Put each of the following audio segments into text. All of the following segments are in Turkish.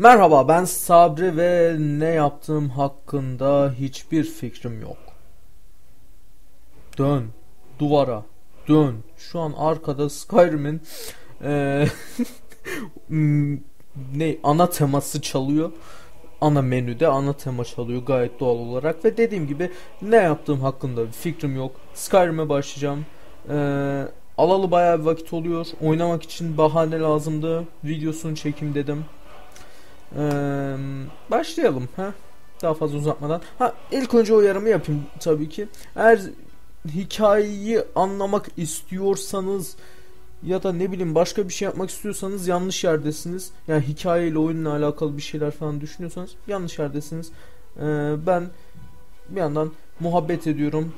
Merhaba ben Sabri ve ne yaptığım hakkında hiçbir fikrim yok. Dön duvara dön. Şu an arkada Skyrim'in eee, ne ana teması çalıyor. Ana menüde ana tema çalıyor gayet doğal olarak ve dediğim gibi ne yaptığım hakkında bir fikrim yok. Skyrim'e başlayacağım. Eee alalı bayağı bir vakit oluyor. Oynamak için bahane lazımdı. Videosunu çekeyim dedim. Eee, başlayalım ha. Daha fazla uzatmadan. Ha ilk önce uyarımı yapayım tabii ki. Eğer hikayeyi anlamak istiyorsanız ya da ne bileyim başka bir şey yapmak istiyorsanız yanlış yerdesiniz. Yani hikayeyle oyunla alakalı bir şeyler falan düşünüyorsanız yanlış yerdesiniz. Ee, ben bir yandan muhabbet ediyorum.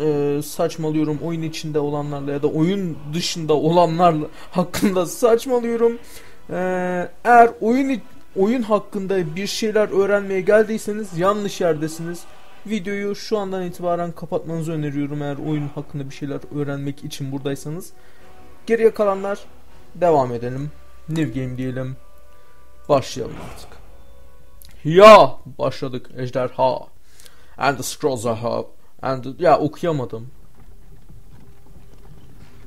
Ee, saçmalıyorum oyun içinde olanlarla ya da oyun dışında olanlarla hakkında saçmalıyorum. Ee, eğer oyun oyun hakkında bir şeyler öğrenmeye geldiyseniz yanlış yerdesiniz. Videoyu şu andan itibaren kapatmanızı öneriyorum eğer oyun hakkında bir şeyler öğrenmek için buradaysanız. Geriye kalanlar devam edelim. New game diyelim. Başlayalım artık. Ya başladık ejderha. And the scrolls are up. And the- ya okuyamadım.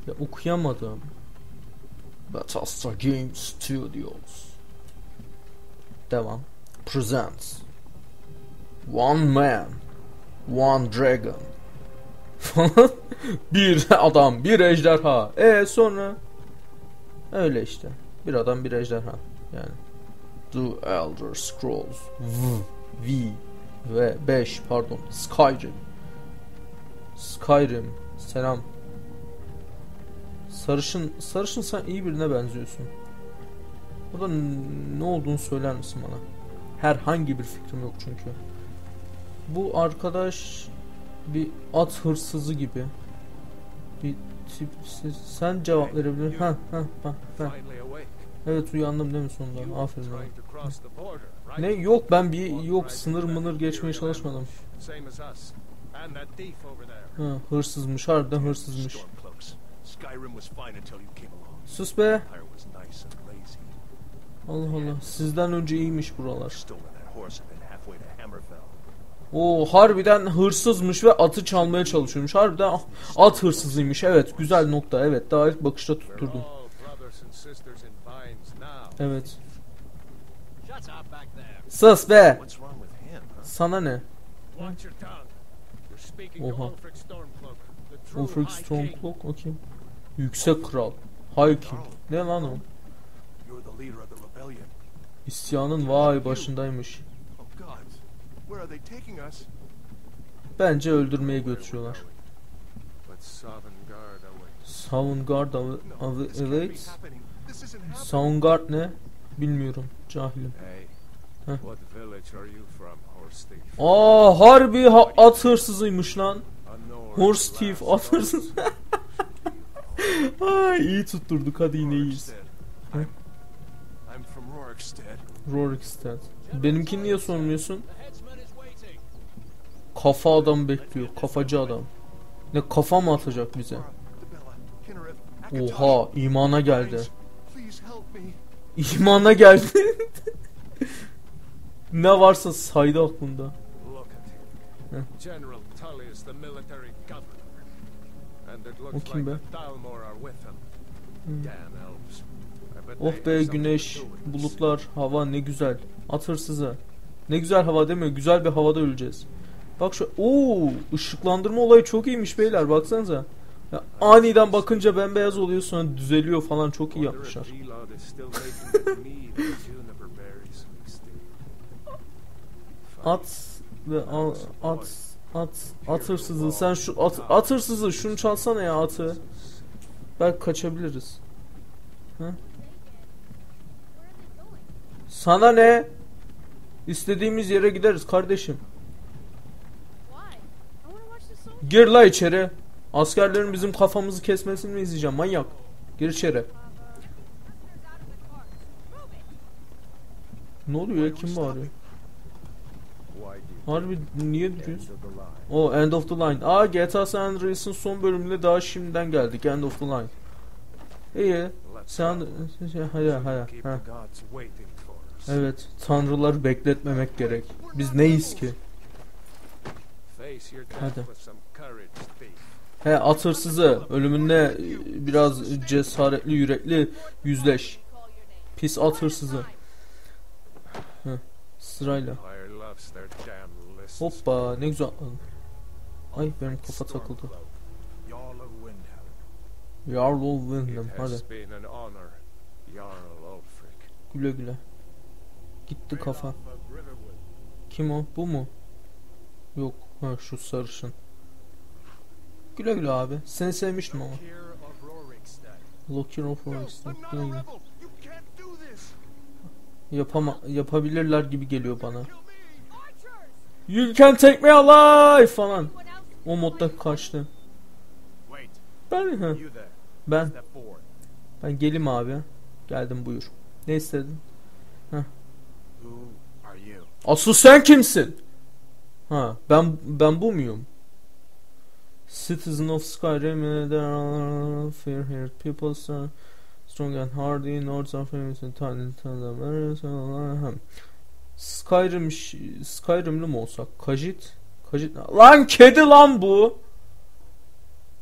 Ya okuyamadım. Bethesda Games Studios. Devam. Presents. One man. One dragon. Bir adam, bir ejderha. E sonra öyle işte. Bir adam, bir ejderha. Yani The Elder Scrolls V, V ve 5 pardon Skyrim. Skyrim. Selam. Sarışın, sarışın sen iyi birine benziyorsun. Burada ne olduğunu söyler misin bana? Herhangi bir fikrim yok çünkü. Bu arkadaş bir at hırsızı gibi. Bir tip sen cevap verebilir. Ha ha ha ha. Evet uyandım değil mi sonunda? Aferin bana. Ne yok ben bir yok sınır mınır geçmeye çalışmadım. Ha, hırsızmış harbiden hırsızmış. Stormcloaks. Skyrim Allah Allah sizden önce iyiymiş buralar. O harbiden hırsızmış ve atı çalmaya çalışıyormuş. Harbiden ah, at hırsızıymış. Evet güzel nokta. Evet daha ilk bakışta tutturdum. Evet. Sus be. Sana ne? Oha. Ulfric. Stormcloak o kim? Yüksek Kral. High King. Ne lan o? İsyanın vay başındaymış. Bence öldürmeye götürüyorlar. Soundguard happening. Soundguard ne? Bilmiyorum. Cahilim. Thief? Aa harbi ha- at hırsızıymış lan. Horse thief at hırsız. Ay iyi tutturduk hadi yine iyiyiz. Rorikstead. Benimkini niye sormuyorsun? Kafa adam bekliyor. Kafacı adam. Ne kafa mı atacak bize? Oha imana geldi. İmana geldi. ne varsa saydı aklında. General Tully is the military governor. And it looks like the Dalmor are with him. Hmm. Damn Oh be güneş, bulutlar, hava ne güzel. At hırsızı. Ne güzel hava değil mi? Güzel bir havada öleceğiz. Bak şu ooo ışıklandırma olayı çok iyiymiş beyler baksanıza. Ya, aniden bakınca bembeyaz oluyor sonra düzeliyor falan çok iyi yapmışlar. At ve at at at hırsızı sen şu at, at hırsızı şunu çalsana ya atı. Belki kaçabiliriz. Ha? Sana ne? İstediğimiz yere gideriz kardeşim. Gir la içeri. Askerlerin bizim kafamızı kesmesini mi izleyeceğim manyak? Gir içeri. Ne oluyor ya kim bağırıyor? Harbi niye duruyoruz? O End of the Line. Aa GTA San Andreas'ın son bölümüne daha şimdiden geldik. End of the Line. İyi. Sen haya keep ha. Evet, tanrıları bekletmemek gerek. Biz neyiz ki? Hadi. He at hırsızı, ölümünle biraz cesaretli yürekli yüzleş. Pis at hırsızı. Heh, sırayla. Hoppa ne güzel. Ay benim kafa takıldı. Jarl Windham hadi güle güle. Gitti kafa. Kim o? Bu mu? Yok. Ha şu sarışın. Güle güle abi. Seni sevmiştim ama. Here of this. Yapama yapabilirler gibi geliyor bana. You can take me alive falan. O modda kaçtı. Ben there. ben ben gelim abi. Geldim buyur. Ne istedin? You? Asıl sen kimsin? Ha ben ben bu muyum? Citizen of Skyrim uh, there are fear here people are strong and hardy north of famous and tiny tiny Skyrim ş- Skyrim'li mi olsak? Kajit? Kajit? Lan kedi lan bu.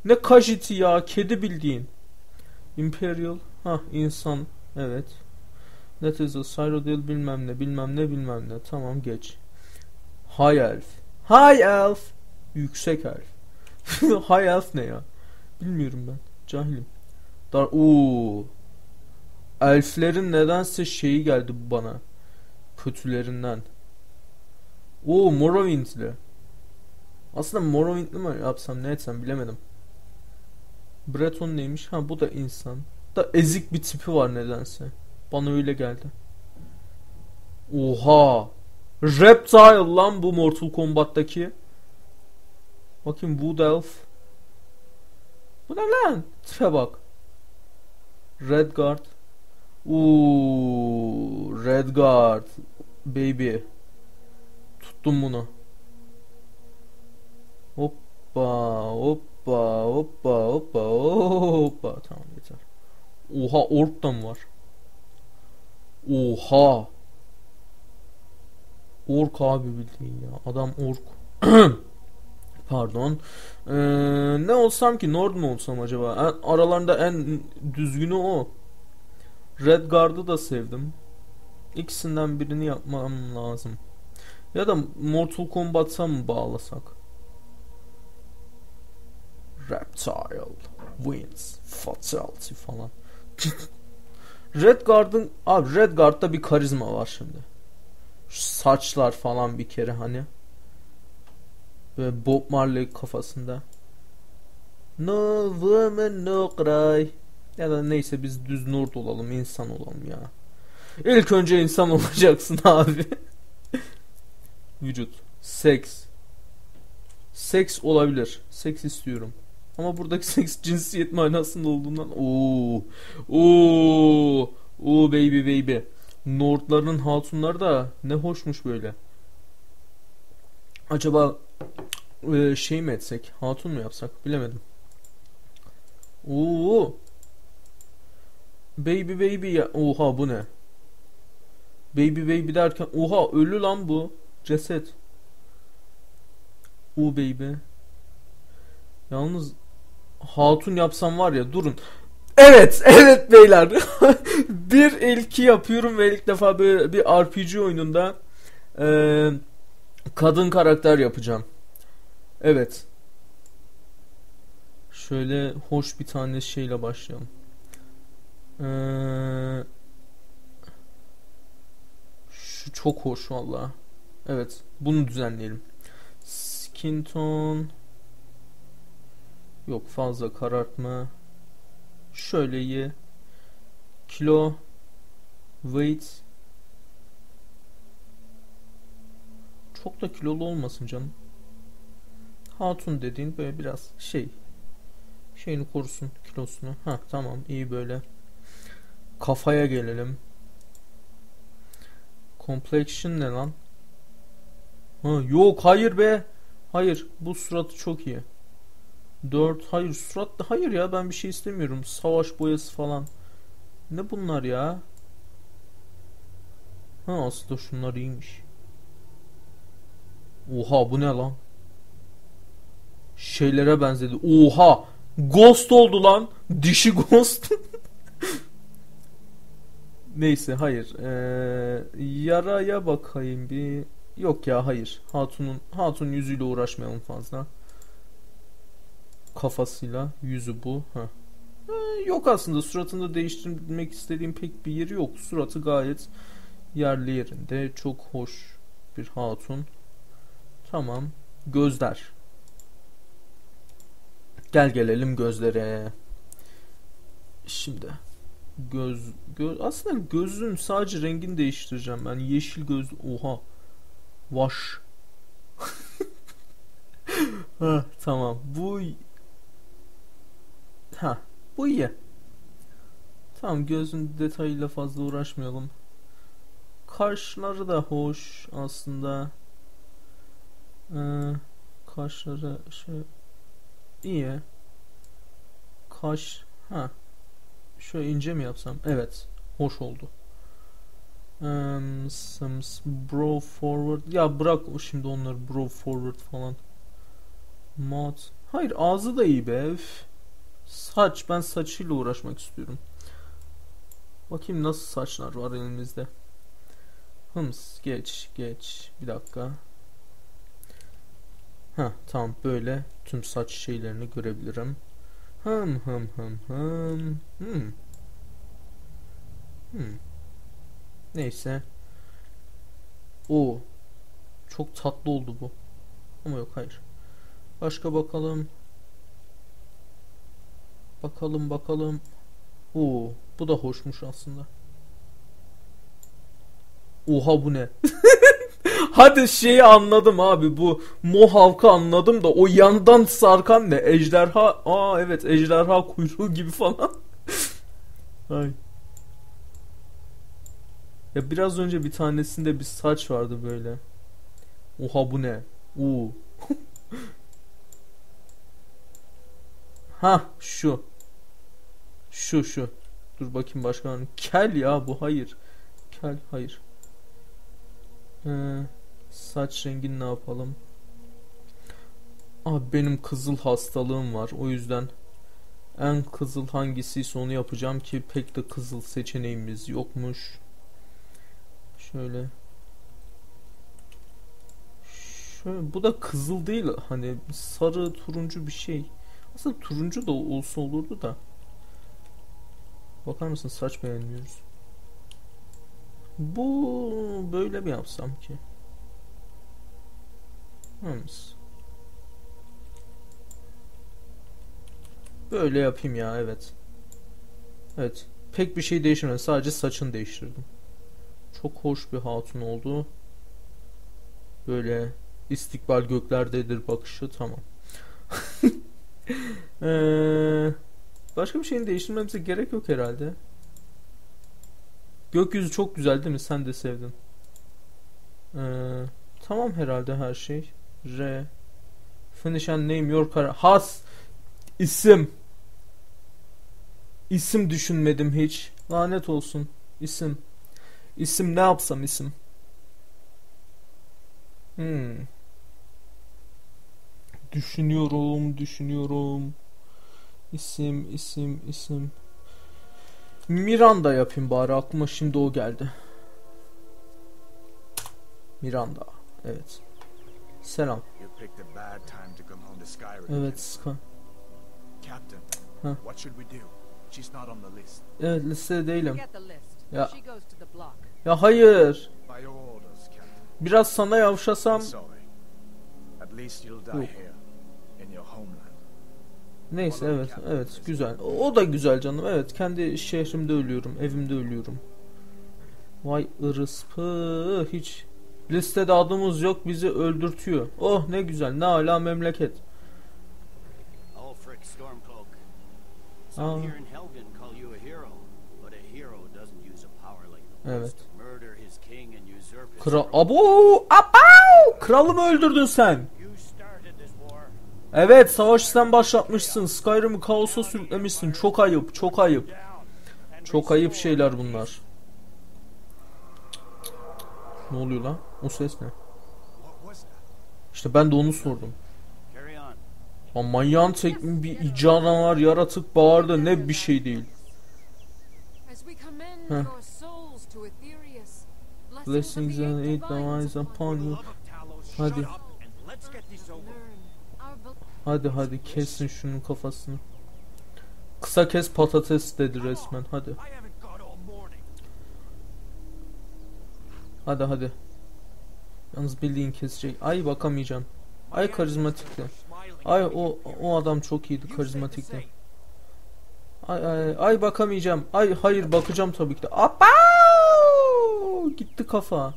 Ne kajiti ya? Kedi bildiğin. Imperial. Ha insan. Evet. That is a Cyrodiil bilmem ne bilmem ne bilmem ne. Tamam geç. High Elf. High Elf. Yüksek Elf. High Elf ne ya? Bilmiyorum ben. Cahilim. Dar Oo. Elflerin nedense şeyi geldi bana. Kötülerinden. Oo Morrowind'li. Aslında Morrowind'li mi yapsam ne etsem bilemedim. Breton neymiş? Ha bu da insan. Da ezik bir tipi var nedense. Bana öyle geldi. Oha. Reptile lan bu Mortal Kombat'taki. Bakayım Wood Elf. Bu ne lan? Tipe bak. Redguard. Uuu, Redguard. Baby. Tuttum bunu. Hoppa, hoppa, hoppa, hoppa, hoppa. Tamam yeter. Oha ork da mı var? Oha. Ork abi bildiğin ya. Adam ork. Pardon. Ee, ne olsam ki? Nord mu olsam acaba? En- aralarında en düzgünü o. Redguard'ı da sevdim. İkisinden birini yapmam lazım. Ya da Mortal Kombat'a mı bağlasak? Reptile wins fatality falan. Redguard'ın abi Redguard'da bir karizma var şimdi. Şu saçlar falan bir kere hani. Böyle Bob Marley kafasında. No woman no cry. Ya da neyse biz düz nord olalım, insan olalım ya. İlk önce insan olacaksın abi. Vücut. Seks. Seks olabilir. Seks istiyorum. Ama buradaki seks cinsiyet manasında olduğundan ooo ooo ooo baby baby. Nordların hatunları da ne hoşmuş böyle. Acaba e, şey mi etsek? Hatun mu yapsak? Bilemedim. Oo. Baby baby ya. Oha bu ne? Baby baby derken oha ölü lan bu. Ceset. U baby. Yalnız hatun yapsam var ya durun. Evet, evet beyler. bir ilki yapıyorum ve ilk defa böyle bir RPG oyununda eee, kadın karakter yapacağım. Evet. Şöyle hoş bir tane şeyle başlayalım. Eee, şu çok hoş valla. Evet, bunu düzenleyelim. Skin tone Yok fazla karartma. Şöyle iyi. Kilo weight çok da kilolu olmasın canım. Hatun dediğin böyle biraz şey şeyini korusun kilosunu. Ha tamam iyi böyle. Kafaya gelelim. Complexion ne lan? Ha yok hayır be. Hayır bu suratı çok iyi. 4 hayır surat da hayır ya ben bir şey istemiyorum. Savaş boyası falan. Ne bunlar ya? Ha aslında şunlar iyiymiş. Oha bu ne lan? Şeylere benzedi. Oha! Ghost oldu lan. Dişi Ghost. Neyse hayır. Ee, yaraya bakayım bir. Yok ya hayır. Hatun'un Hatun yüzüyle uğraşmayalım fazla. Kafasıyla yüzü bu. Ha. Ee, yok aslında suratını değiştirmek istediğim pek bir yeri yok. Suratı gayet yerli yerinde. Çok hoş bir hatun. Tamam. Gözler. Gel gelelim gözlere. Şimdi göz göz aslında gözün sadece rengini değiştireceğim ben. Yeşil göz oha. Vaş. ha tamam. Bu ha bu iyi. Tamam gözün detayıyla fazla uğraşmayalım. Kaşları da hoş aslında. Ee, kaşları şey iyi. Kaş ha şöyle ince mi yapsam? Evet. Hoş oldu. Um, some bro forward. Ya bırak şimdi onları bro forward falan. Mat. Hayır ağzı da iyi be. Üf. Saç. Ben saçıyla uğraşmak istiyorum. Bakayım nasıl saçlar var elimizde. Hıms geç geç. Bir dakika. Ha tamam böyle tüm saç şeylerini görebilirim. Hım hım hım hım. Hmm. Hmm. Neyse. O çok tatlı oldu bu. Ama yok hayır. Başka bakalım. Bakalım bakalım. Oo, bu da hoşmuş aslında. Oha bu ne? Hadi şeyi anladım abi bu Mohawk'ı anladım da o yandan sarkan ne? Ejderha. Aa evet ejderha kuyruğu gibi falan. Ay. Ya biraz önce bir tanesinde bir saç vardı böyle. Oha bu ne? Oo. ha şu. Şu şu. Dur bakayım başka? Kel ya bu hayır. Kel hayır. Ee, saç rengini ne yapalım? Abi benim kızıl hastalığım var. O yüzden en kızıl hangisiyse onu yapacağım ki pek de kızıl seçeneğimiz yokmuş. Şöyle. Şöyle bu da kızıl değil hani sarı turuncu bir şey. Aslında turuncu da olsa olurdu da. Bakar mısın saç beğenmiyoruz. Bu böyle mi yapsam ki? Hıms. Böyle yapayım ya evet. Evet. Pek bir şey değişmedi. Sadece saçını değiştirdim. Çok hoş bir hatun oldu. Böyle istikbal göklerdedir bakışı tamam. Ee, başka bir şeyin değiştirmemize gerek yok herhalde. Gökyüzü çok güzel değil mi? Sen de sevdin. Ee, tamam herhalde her şey. R Finish and name your car. Has isim. İsim düşünmedim hiç. Lanet olsun. İsim. İsim ne yapsam isim. Hmm. Düşünüyorum, düşünüyorum. İsim, isim, isim. Miranda yapayım bari aklıma şimdi o geldi. Miranda. Evet. Selam. Evet Ska. Captain, Huh. what should we do? She's not on the list. Evet listede değilim. Block. Ya hayır. Biraz sana yavşasam. I'm sorry. At least you'll die Yok. Neyse evet evet güzel. O da güzel canım. Evet kendi şehrimde ölüyorum. Evimde ölüyorum. Vay ırıspı hiç listede adımız yok bizi öldürtüyor. Oh ne güzel ne ala memleket. Evet. Kral throne. Abo! Abav! Kralımı öldürdün sen. Evet savaşı sen başlatmışsın. Skyrim'i kaosa sürüklemişsin. Çok ayıp, çok ayıp. Çok ayıp şeyler bunlar. Ne oluyor lan? O ses ne? İşte ben de onu sordum. Ama manyağın tek bir canavar yaratık bağırdı ne bir şey değil. Aetherius, Blessings and eight divines upon you. Hadi hadi hadi kesin şunun kafasını. Kısa kes patates dedi resmen hadi. Hadi hadi. Yalnız bildiğin kesecek. Ay bakamayacağım. Ay karizmatikti. Ay o o adam çok iyiydi karizmatikti. Ay ay ay bakamayacağım. Ay hayır bakacağım tabii ki. Apa! Gitti kafa.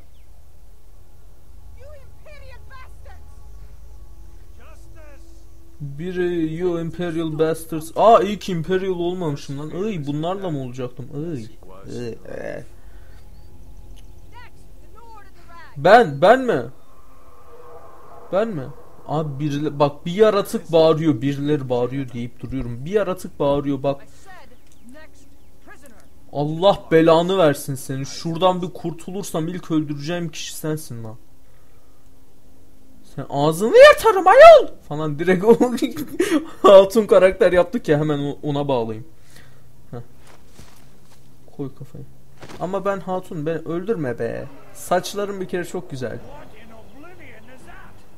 Biri you Imperial Bastards. Aa iyi ki Imperial olmamışım lan. Iy bunlarla mı olacaktım? Rag. Ben ben mi? Ben mi? Abi birileri bak bir yaratık bağırıyor, birileri bağırıyor deyip duruyorum. Bir yaratık bağırıyor bak. Allah belanı versin seni. Şuradan bir kurtulursam ilk öldüreceğim kişi sensin lan. Sen ağzını yırtarım ayol falan direkt o hatun karakter yaptık ya hemen ona bağlayayım. Heh. Koy kafayı. Ama ben hatun ben öldürme be. Saçların bir kere çok güzel.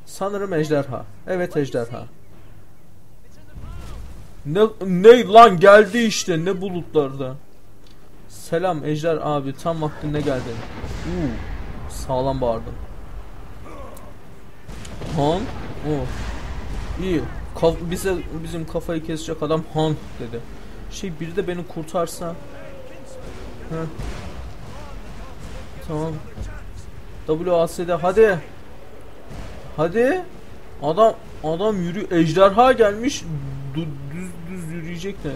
Sanırım ejderha. Evet ejderha. Ne, ne lan geldi işte ne bulutlarda. Selam Ejder abi tam vaktinde geldin. Uuu sağlam bağırdın. Han? O. İyi. Kaf bize bizim kafayı kesecek adam Han dedi. Şey biri de beni kurtarsa. Heh. Tamam. WASD hadi. Hadi. Adam adam yürü ejderha gelmiş. Du- düz düz yürüyecek de.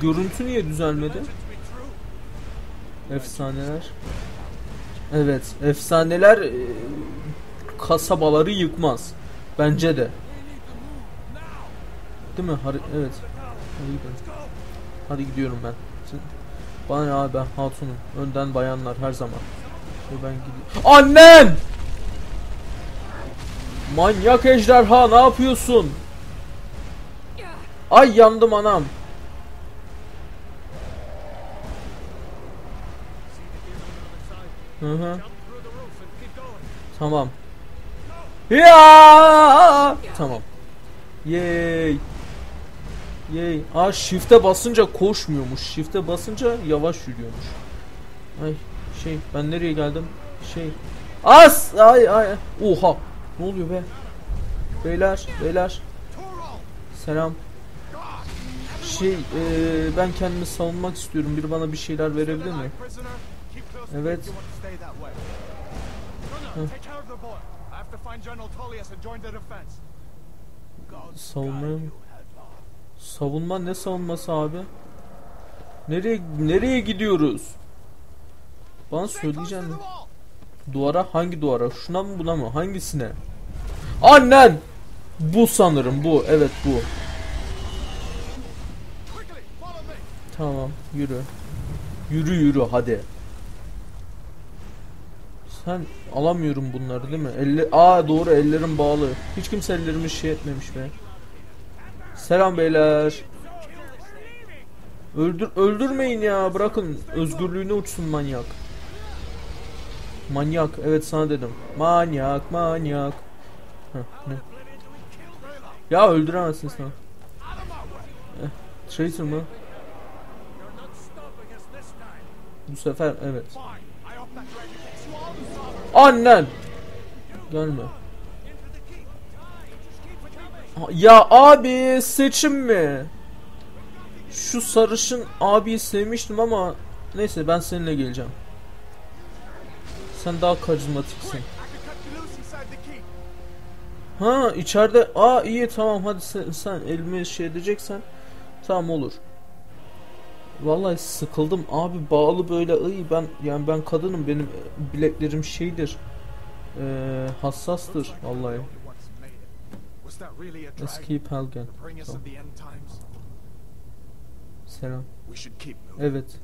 Görüntü niye düzelmedi? Efsaneler. Evet, efsaneler e, kasabaları yıkmaz. Bence de. Değil mi? Har- evet. Hadi gidiyorum ben. Bana ne abi ben hatunum. Önden bayanlar her zaman. Ben gidiyorum. Annen! Manyak ejderha ne yapıyorsun? Ay yandım anam. Hı hı. Tamam. Ya! Tamam. Yay. Yay. Aa shift'e basınca koşmuyormuş. Shift'e basınca yavaş yürüyormuş. Ay şey ben nereye geldim? Şey. As! Ay ay. Oha. Ne oluyor be? Beyler, beyler. Selam. Şey, eee, ben kendimi savunmak istiyorum. Biri bana bir şeyler verebilir mi? Evet. me mı? Savunma ne savunması abi? Nereye nereye gidiyoruz? Bana söyleyeceksin. Duvara hangi duvara? Şuna mı buna mı? Hangisine? Annen! Bu sanırım bu. Evet bu. Tamam yürü. Yürü yürü hadi. Sen alamıyorum bunları değil mi? Elle Aa doğru ellerim bağlı. Hiç kimse ellerimi şey etmemiş be. Selam beyler. Öldür öldürmeyin ya. Bırakın özgürlüğüne uçsun manyak. Manyak. Evet sana dedim. Manyak, manyak. Heh? Ya öldüremezsin sen. Eh, traitor mı? Bu sefer evet. Fine. I hope that dragon takes you all to Annen! Gelme. Ya abi seçim mi? Şu sarışın abiyi sevmiştim ama neyse ben seninle geleceğim. Sen daha karizmatiksin. Ha içeride aa iyi tamam hadi sen, sen elimi şey edeceksen tamam olur. Vallahi sıkıldım abi bağlı böyle iyi ben yani ben kadınım benim bileklerim şeydir. Ee, hassastır vallahi. Bring us Tamam. Selam. Evet.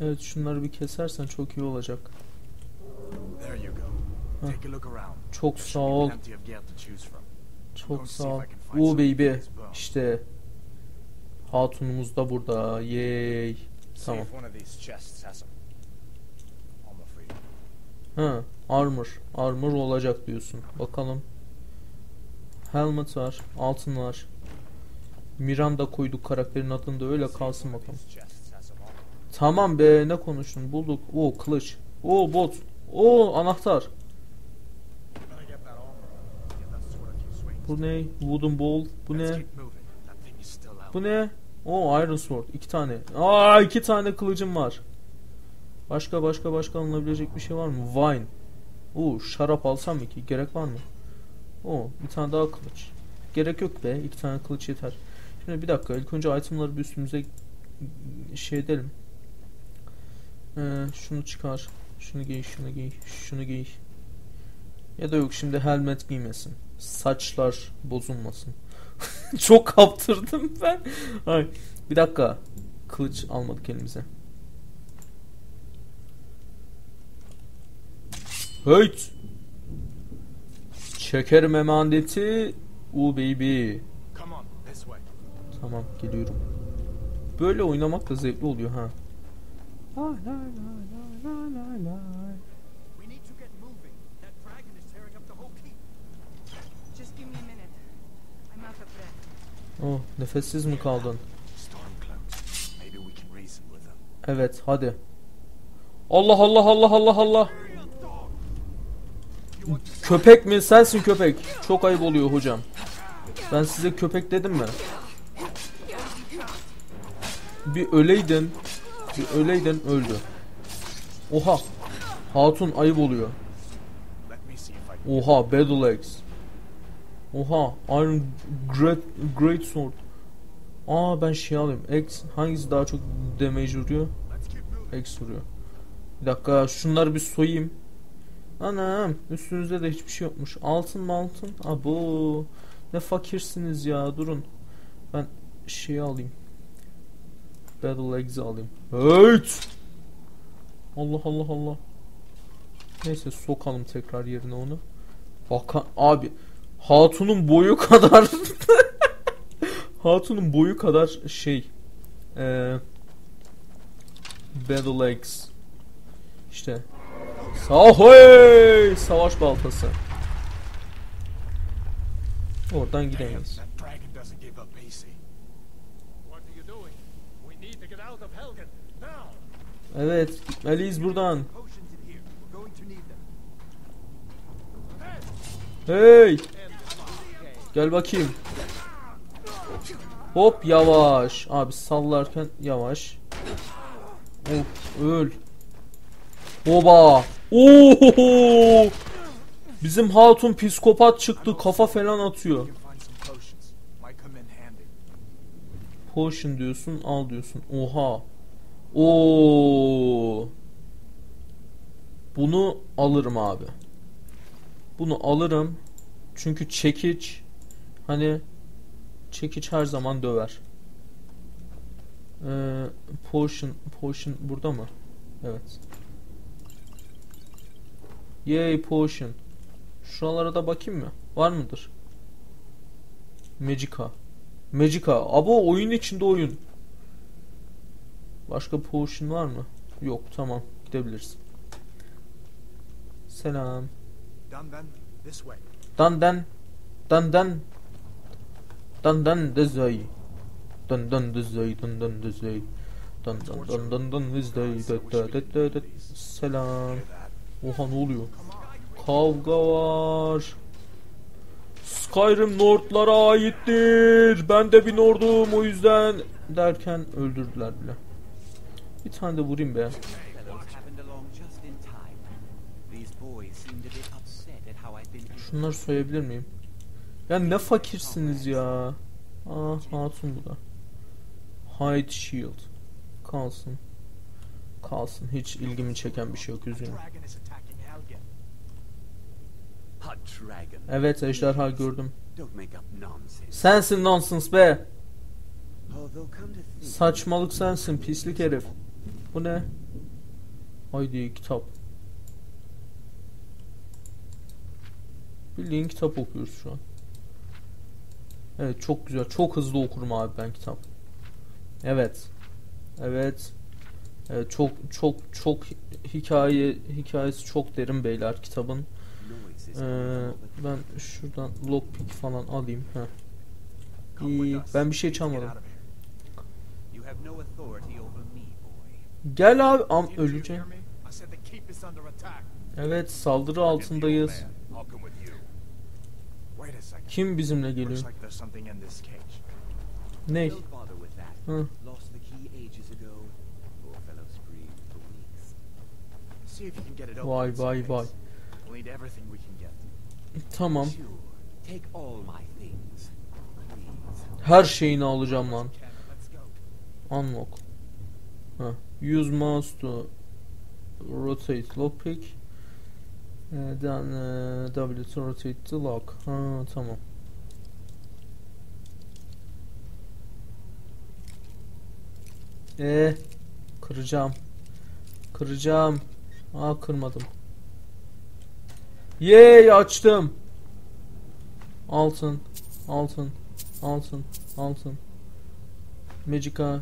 Evet şunları bir kesersen çok iyi olacak. Around. Çok sağ ol. Çok sağ ol. Oo baby. İşte hatunumuz da burada. Yay. See Tamam. Ha, armor. Armor olacak diyorsun. Bakalım. Helmet var, altın var. Miranda koyduk karakterin adını da öyle kalsın bakalım. Tamam be ne konuştun bulduk. Oo kılıç. Oo bot. Oo anahtar. Bu ne? Wooden bowl. Bu ne? Bu ne? Oo Iron Sword. iki tane. Aa iki tane kılıcım var. Başka başka başka alınabilecek bir şey var mı? Wine. Oo şarap alsam mı ki? Gerek var mı? Oo bir tane daha kılıç. Gerek yok be. iki tane kılıç yeter. Şimdi bir dakika. İlk önce itemları bir üstümüze şey edelim. Ee, şunu çıkar. Şunu giy, şunu giy, şunu giy. Ya da yok şimdi helmet giymesin. Saçlar bozulmasın. Çok kaptırdım ben. Ay, bir dakika. Kılıç almadık elimize. Höyt. Çekerim emaneti. U baby. Come on, this way. Tamam geliyorum. Böyle oynamak da zevkli oluyor ha. La la la la la la la. Oh nefessiz mi kaldın? Evet hadi. Allah Allah Allah Allah Allah. Köpek mi? Sensin köpek. Çok ayıp oluyor hocam. Ben size köpek dedim mi? Bir öleydin. Bir öleydin öldü. Oha. Hatun ayıp oluyor. Oha Battle Axe. Oha Iron Great, Great Sword. Aa ben şey alayım. X hangisi daha çok damage vuruyor? X vuruyor. Bir dakika şunları bir soyayım. Anam üstünüzde de hiçbir şey yokmuş. Altın mı altın? Abo ne fakirsiniz ya durun. Ben şeyi alayım. Battle Axe'i alayım. Evet. Allah Allah Allah. Neyse sokalım tekrar yerine onu. Baka abi Hatun'un boyu kadar Hatun'un boyu kadar şey eee Battle Axe. İşte. Sahoy! Savaş baltası. Oradan gidemeyiz. Evet gitmeliyiz buradan. Potions Gel bakayım. Hop yavaş. Abi sallarken yavaş. Hop öl. Oba. Oo Bizim hatun psikopat çıktı kafa falan atıyor. Potion diyorsun al diyorsun. Oha. Oo. Bunu alırım abi. Bunu alırım. Çünkü çekiç Hani Çekiç her zaman döver ee, Potion Potion burada mı? Evet Yay potion Şuralara da bakayım mı? Var mıdır? Magica Magica. Abo oyun içinde oyun. Başka potion var mı? Yok tamam gidebiliriz. Selam. Done then. This dezay. Dan dan dezay. Dan dan dan dan dan dezay. Da da da da da. Selam. Oha ne oluyor? Kavga var. Skyrim Nord'lara aittir. Ben de bir Nord'um o yüzden derken öldürdüler bile. Bir tane de vurayım be. Şunları soyabilir miyim? Ya ne fakirsiniz ya. Aa hatun bu da. Hide shield. Kalsın. Kalsın. Hiç ilgimi çeken bir şey yok üzgünüm. Evet ejderha gördüm. Sensin nonsense be. Think, Saçmalık sensin pislik herif. Bu ne? Haydi kitap. Bildiğin kitap okuyoruz şu an. Evet çok güzel. Çok hızlı okurum abi ben kitap. Evet. Evet. Evet çok çok çok hikaye hikayesi çok derin beyler kitabın. Ee, ben şuradan lockpick falan alayım. Heh. İyi. Ben bir şey çalmadım. Gel abi am öleceğim. Evet saldırı altındayız. I'll come with you. Wait a second. Kim bizimle geliyor? Ne? Hı. Vay vay vay. Tamam. Her şeyini alacağım lan. Unlock. Heh. Use mouse to rotate lockpick. Then eh, W to rotate the lock. Ha tamam. Eh kıracağım. Kıracağım. Aa kırmadım. Yey açtım. Altın. Altın. Altın. Altın. Magica.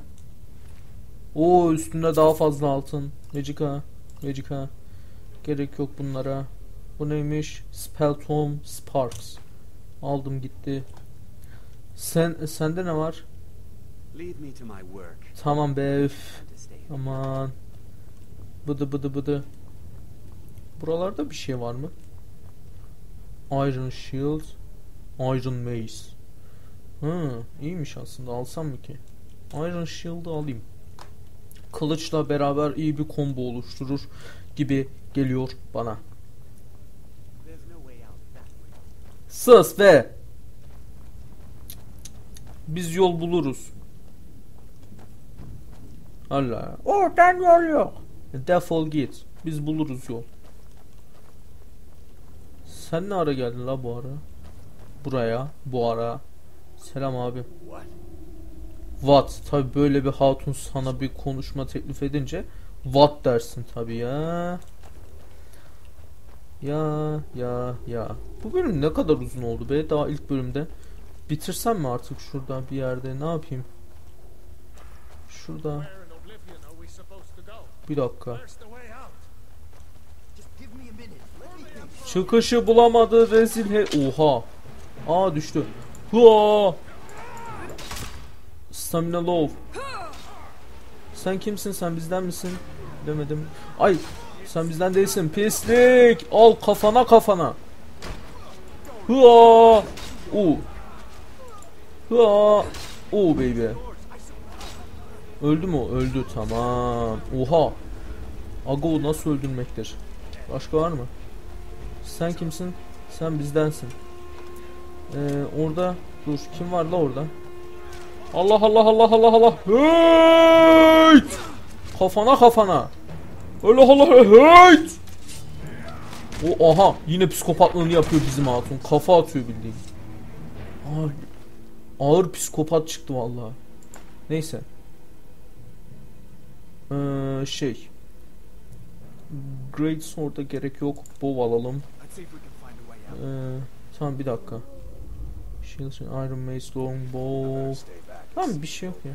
Oo üstünde daha fazla altın. Magica. Magica. Gerek yok bunlara. Bu neymiş? Spelltome Sparks. Aldım gitti. Sen sende ne var? Tamam be üf. Aman. Bıdı bıdı bıdı. Buralarda bir şey var mı? Iron Shield. Iron Mace. Hı, iyiymiş aslında. Alsam mı ki? Iron Shield'ı alayım. Kılıçla beraber iyi bir combo oluşturur gibi geliyor bana. Sus be! Biz yol buluruz. Allah. Oradan yol yok. Defol git. Biz buluruz yol. Sen ne ara geldin la bu ara? Buraya, bu ara. Selam abi. What? What? Tabi böyle bir hatun sana bir konuşma teklif edince what dersin tabi ya. Ya ya ya. Bu bölüm ne kadar uzun oldu be daha ilk bölümde. Bitirsem mi artık şurada bir yerde ne yapayım? Şurada bir dakika. Çıkışı bulamadı rezil he. Oha. Aa düştü. Hua. Stamina low. Sen kimsin? Sen bizden misin? Demedim. Ay. Sen bizden değilsin. Pislik. Al kafana kafana. Hua. U. Hua. U baby. Öldü mü? Öldü. Tamam. Oha. Aga o nasıl öldürmektir? Başka var mı? Sen kimsin? Sen bizdensin. Ee, orada dur kim var la orada? Allah Allah Allah Allah Allah. Hey! Kafana kafana. Allah Allah hey! O aha yine psikopatlığını yapıyor bizim hatun. Kafa atıyor bildiğin. Ağır, ağır psikopat çıktı vallahi. Neyse. Ee, şey. Great Sword'a gerek yok. Bow alalım. Ee, tamam bir dakika. Shields and Iron Mace. Stay back. Tamam bir şey yok ya.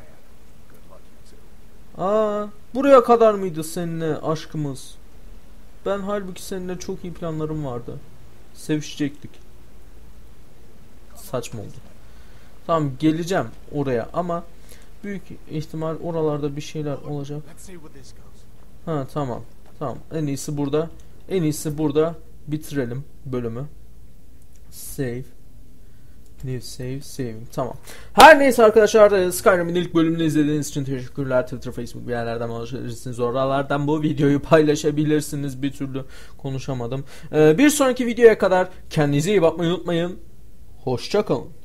Aa, buraya kadar mıydı seninle aşkımız? Ben halbuki seninle çok iyi planlarım vardı. Sevişecektik. Saçma oldu. Tamam geleceğim oraya ama büyük ihtimal oralarda bir şeyler olacak. Ha tamam. Tamam. En iyisi burada. En iyisi burada bitirelim bölümü. Save. New save, saving. Tamam. Her neyse arkadaşlar e, Skyrim'in ilk bölümünü izlediğiniz için teşekkürler. Twitter, Facebook bir yerlerden ulaşabilirsiniz. Oralardan bu videoyu paylaşabilirsiniz. Bir türlü konuşamadım. Ee, bir sonraki videoya kadar kendinize iyi bakmayı unutmayın. Hoşçakalın.